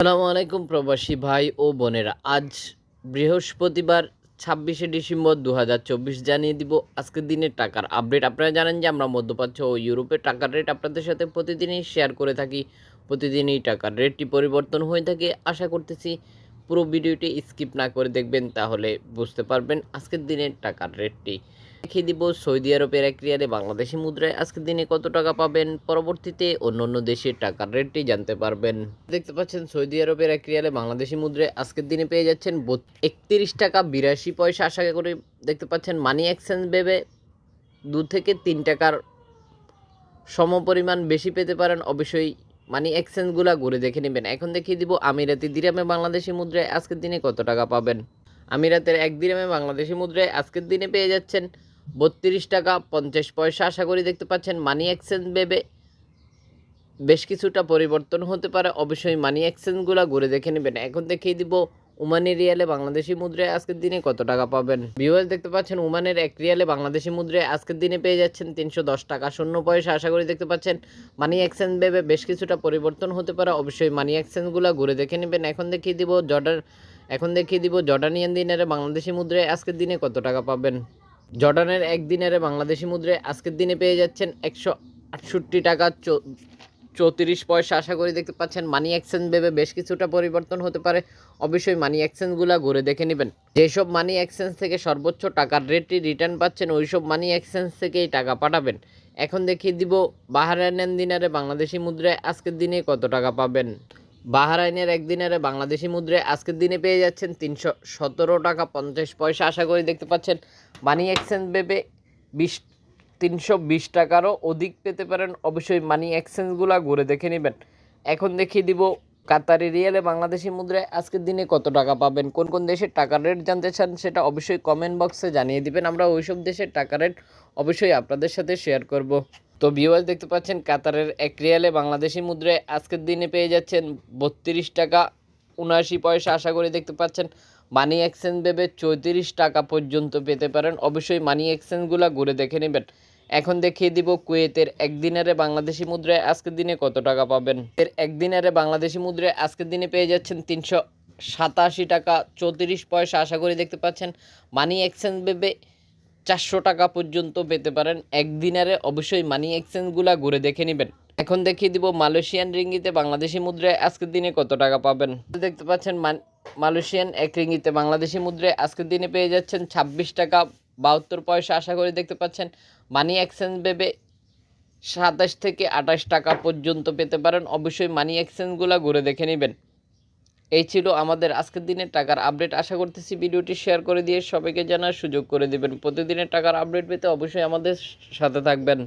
আসসালামু আলাইকুম প্রবাসী ভাই ও বোনেরা। আজ বৃহস্পতিবার, ছাব্বিশে ডিসেম্বর দু হাজার চব্বিশ জানিয়ে দিব আজকের দিনের টাকার আপডেট। আপনারা জানেন যে আমরা মধ্যপ্রাচ্য ও ইউরোপের টাকার রেট আপনাদের সাথে প্রতিদিনই শেয়ার করে থাকি। প্রতিদিনই টাকার রেটটি পরিবর্তন হয়ে থাকে। আশা করতেছি পুরো ভিডিওটি স্কিপ না করে দেখবেন, তাহলে বুঝতে পারবেন আজকের দিনের টাকার রেটটি। দেখিয়ে দিব, সৌদি আরবের এক রিয়ালে বাংলাদেশি মুদ্রায় আজকের দিনে কত টাকা পাবেন? পরবর্তীতে অন্য অন্য দেশের টাকার রেটটি জানতে পারবেন। দেখতে পাচ্ছেন, সৌদি আরবের এক রিয়ালে বাংলাদেশি মুদ্রায় আজকের দিনে পেয়ে যাচ্ছেন একত্রিশ টাকা বিরাশি পয়সা। আশা করে দেখতে পাচ্ছেন, মানি এক্সচেঞ্জ ভেবে দু থেকে তিন টাকার সমপরিমাণ বেশি পেতে পারেন। অবশ্যই মানি এক্সচেঞ্জগুলো ঘুরে দেখে নেবেন। এখন দেখিয়ে দিব, আমিরাতি দিরামে বাংলাদেশি মুদ্রায় আজকের দিনে কত টাকা পাবেন। আমিরাতের এক দিরামে বাংলাদেশি মুদ্রায় আজকের দিনে পেয়ে যাচ্ছেন বত্রিশ টাকা পঞ্চাশ পয়সা আশা করি দেখতে পাচ্ছেন মানি এক্সচেঞ্জ ভেবে বেশ কিছুটা পরিবর্তন হতে পারে। অবশ্যই মানি এক্সচেঞ্জগুলো ঘুরে দেখে নেবেন। এখন দেখিয়ে দিব উমানি রিয়ালে বাংলাদেশি মুদ্রায় আজকের দিনে কত টাকা পাবেন। ভিউয়ার্স দেখতে পাচ্ছেন উমানের এক রিয়ালে বাংলাদেশি মুদ্রায় আজকের দিনে পেয়ে যাচ্ছেন তিনশো দশ টাকা শূন্য পয়সা। আশা করি দেখতে পাচ্ছেন মানি এক্সচেঞ্জ ভেবে বেশ কিছুটা পরিবর্তন হতে পারে। অবশ্যই মানি এক্সচেঞ্জগুলো ঘুরে দেখে নেবেন। এখন দেখিয়ে দিব জর্ডান, এখন দেখিয়ে দিব জর্ডানিয়ান দিনারে বাংলাদেশি মুদ্রায় আজকের দিনে কত টাকা পাবেন। জর্ডানের এক দিনারে বাংলাদেশি মুদ্রায় আজকের দিনে পেয়ে যাচ্ছেন একশো আটষট্টি টাকা চৌত্রিশ পয়সা। আশা করি দেখতে পাচ্ছেন মানি এক্সচেঞ্জ ভেবে বেশ কিছুটা পরিবর্তন হতে পারে। অবশ্যই মানি এক্সচেঞ্জগুলো ঘুরে দেখে নেবেন। যেসব মানি এক্সচেঞ্জ থেকে সর্বোচ্চ টাকার রেটটি রিটার্ন পাচ্ছেন, ওইসব মানি এক্সচেঞ্জ থেকেই টাকা পাঠাবেন। এখন দেখিয়ে দিব বাহারাইনের দিনারে বাংলাদেশি মুদ্রায় আজকের দিনে কত টাকা পাবেন। বাহারাইনের একদিনের বাংলাদেশি মুদ্রায় আজকের দিনে পেয়ে যাচ্ছেন তিনশো সতেরো টাকা পঞ্চাশ পয়সা। আশা করি দেখতে পাচ্ছেন, মানি এক্সচেঞ্জ ভেবে বিশ, তিনশো বিশ টাকারও অধিক পেতে পারেন। অবশ্যই মানি এক্সচেঞ্জগুলো ঘুরে দেখে নেবেন। এখন দেখিয়ে দিব কাতারি রিয়েলে বাংলাদেশি মুদ্রায় আজকের দিনে কত টাকা পাবেন? কোন কোন দেশের টাকার রেট জানতে চান সেটা অবশ্যই কমেন্ট বক্সে জানিয়ে দিবেন। আমরা ওইসব দেশের টাকা রেট অবশ্যই আপনাদের সাথে শেয়ার করব। তো ভিউয়ার্স দেখতে পাচ্ছেন, কাতারের এক রিয়ালে বাংলাদেশি মুদ্রায় আজকের দিনে পেয়ে যাচ্ছেন বত্রিশ টাকা উনআশি পয়সা। আশা করি দেখতে পাচ্ছেন মানি এক্সচেঞ্জ ভেবে চৌত্রিশ টাকা পর্যন্ত পেতে পারেন। অবশ্যই মানি এক্সচেঞ্জগুলো ঘুরে দেখে নেবেন। এখন দেখিয়ে দিব কুয়েতের একদিনারে বাংলাদেশি মুদ্রায় আজকের দিনে কত টাকা পাবেন? এর একদিনারে বাংলাদেশি মুদ্রায় আজকের দিনে পেয়ে যাচ্ছেন তিনশো সাতাশি টাকা চৌত্রিশ পয়সা আশা করি দেখতে পাচ্ছেন। মানি এক্সচেঞ্জ ভেবে চারশো টাকা পর্যন্ত পেতে পারেন। একদিনারে অবশ্যই মানি এক্সচেঞ্জগুলো ঘুরে দেখে নেবেন। এখন দেখিয়ে দিব মালয়েশিয়ান রিঙ্গিতে বাংলাদেশি মুদ্রায় আজকের দিনে কত টাকা পাবেন? দেখতে পাচ্ছেন মালয়েশিয়ান এক রিঙ্গিতে বাংলাদেশি মুদ্রায় আজকের দিনে পেয়ে যাচ্ছেন ছাব্বিশ টাকা বাহাত্তর পয়সা আশা করি দেখতে পাচ্ছেন। মানি এক্সচেঞ্জ ভেবে সাতাশ থেকে আঠাশ টাকা পর্যন্ত পেতে পারেন। অবশ্যই মানি এক্সচেঞ্জগুলো ঘুরে দেখে নেবেন। এই ছিল আমাদের আজকের দিনের টাকার আপডেট। আশা করতেছি ভিডিওটি শেয়ার করে দিয়ে সবাইকে জানার সুযোগ করে দিবেন। প্রতিদিনের টাকার আপডেট পেতে অবশ্যই আমাদের সাথে থাকবেন।